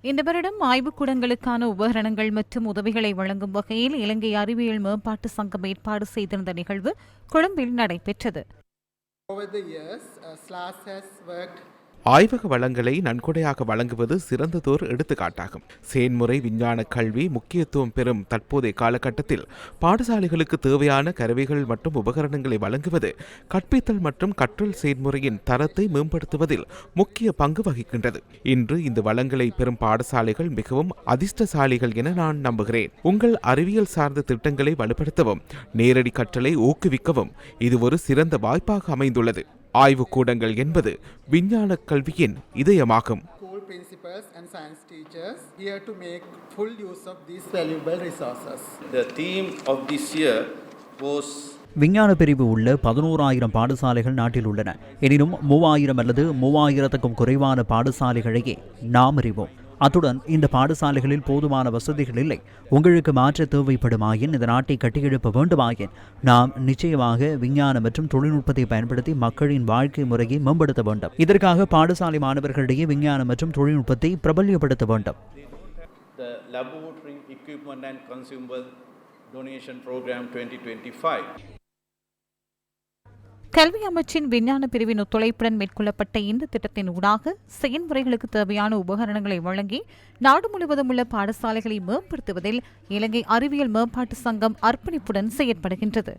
இந்த வருடம் ஆய்வுக்கூடங்களுக்கான உபகரணங்கள் மற்றும் உதவிகளை வழங்கும் வகையில் இலங்கை அறிவியல் மேம்பாட்டு சங்கம் ஏற்பாடு செய்திருந்த நிகழ்வு கொழும்பில் நடைபெற்றது. Over the years, uh, SLAS has worked ஆய்வக வளங்களை நன்கொடையாக வழங்குவது சிறந்ததோர் எடுத்துக்காட்டாகும். செயன்முறை விஞ்ஞான கல்வி முக்கியத்துவம் பெறும் தற்போதைய காலகட்டத்தில் பாடசாலைகளுக்கு தேவையான கருவிகள் மற்றும் உபகரணங்களை வழங்குவது கற்பித்தல் மற்றும் கற்றல் செயல்முறையின் தரத்தை மேம்படுத்துவதில் முக்கிய பங்கு வகிக்கின்றது. இன்று இந்த வளங்களை பெறும் பாடசாலைகள் மிகவும் அதிர்ஷ்டசாலிகள் என நான் நம்புகிறேன். உங்கள் அறிவியல் சார்ந்த திட்டங்களை வலுப்படுத்தவும் நேரடி கற்றலை ஊக்குவிக்கவும் இது ஒரு சிறந்த வாய்ப்பாக அமைந்துள்ளது. ஆய்வுக்கூடங்கள் என்பது விஞ்ஞான கல்வியின் இதயமாகும். Principals and science teachers here to make full use of these valuable resources. The theme of this year was விஞ்ஞான பிரிவு உள்ள பதினோராயிரம் பாடசாலைகள் நாட்டில் உள்ளன. எனினும் மூவாயிரம் அல்லது மூவாயிரத்துக்கும் குறைவான பாடசாலைகளையே நாம் அறிவோம். அத்துடன் இந்த பாடசாலைகளில் போதுமான வசதிகள் இல்லை. உங்களுக்கு மாற்ற தேவைப்படுமாயின் இந்த நாட்டை கட்டியெழுப்ப வேண்டுமாயின் நாம் நிச்சயமாக விஞ்ஞானம் மற்றும் தொழில்நுட்பத்தை பயன்படுத்தி மக்களின் வாழ்க்கை முறையை மேம்படுத்த வேண்டும். இதற்காக பாடசாலை மாணவர்களிடையே விஞ்ஞானம் மற்றும் தொழில்நுட்பத்தை பிரபல்யப்படுத்த வேண்டும். The Laboratory Equipment and Consumable Donation Program 2025. கல்வி அமைச்சின் விஞ்ஞான பிரிவின் ஒத்துழைப்புடன் மேற்கொள்ளப்பட்ட இந்த திட்டத்தின் ஊடாக செயல்முறைகளுக்கு தேவையான உபகரணங்களை வழங்கி நாடு முழுவதும் உள்ள பாடசாலைகளை மேம்படுத்துவதில் இலங்கை அறிவியல் மேம்பாட்டு சங்கம் அர்ப்பணிப்புடன் செயற்படுகின்றது.